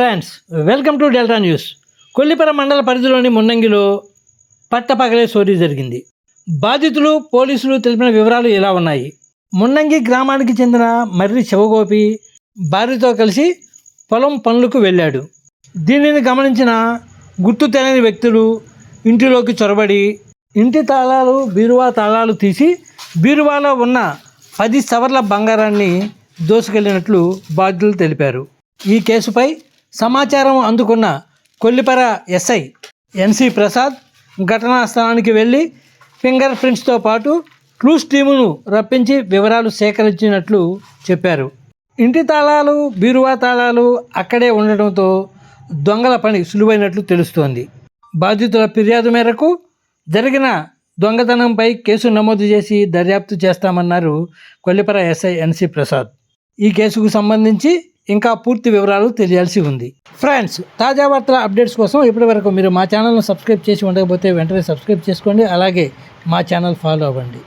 Friends welcome to Delta News. Kollipara మండల పరిధిలోని మున్నంగిలో పట్టపగలే చోరీ జరిగింది. బాధితులు పోలీసులు తెలిపిన వివరాలు ఇలా ఉన్నాయి. మున్నంగి గ్రామానికి చెందిన మర్రి శివగోపి భార్యతో కలిసి పొలం పనులకు వెళ్ళాడు. దీనిని గమనించిన గుర్తు తెలియని వ్యక్తులు ఇంటిలోకి చొరబడి ఇంటి తాళాలు బీరువా తాళాలు తీసి బీరువాలో ఉన్న పది సవర్ల బంగారాన్ని దోసుకెళ్ళినట్లు బాధ్యులు తెలిపారు. ఈ కేసుపై సమాచారం అందుకున్న కొల్లిపర ఎస్ఐ ఎన్సి ప్రసాద్ ఘటనా స్థలానికి వెళ్ళి ఫింగర్ ప్రింట్స్తో పాటు క్లూస్ టీమును రప్పించి వివరాలు సేకరించినట్లు చెప్పారు. ఇంటి తాళాలు బీరువా తాళాలు అక్కడే ఉండడంతో దొంగల పని సులువైనట్లు తెలుస్తోంది. బాధితుల ఫిర్యాదు మేరకు జరిగిన దొంగతనంపై కేసు నమోదు చేసి దర్యాప్తు చేస్తామన్నారు కొల్లిపర ఎస్ఐ ఎన్సి ప్రసాద్. ఈ కేసుకు సంబంధించి ఇంకా పూర్తి వివరాలు తెలియాల్సి ఉంది. ఫ్రెండ్స్ తాజా వార్తల అప్డేట్స్ కోసం ఇప్పటివరకు మీరు మా ఛానల్ను సబ్స్క్రైబ్ చేసి ఉండకపోతే వెంటనే సబ్స్క్రైబ్ చేసుకోండి. అలాగే మా ఛానల్ ఫాలో అవ్వండి.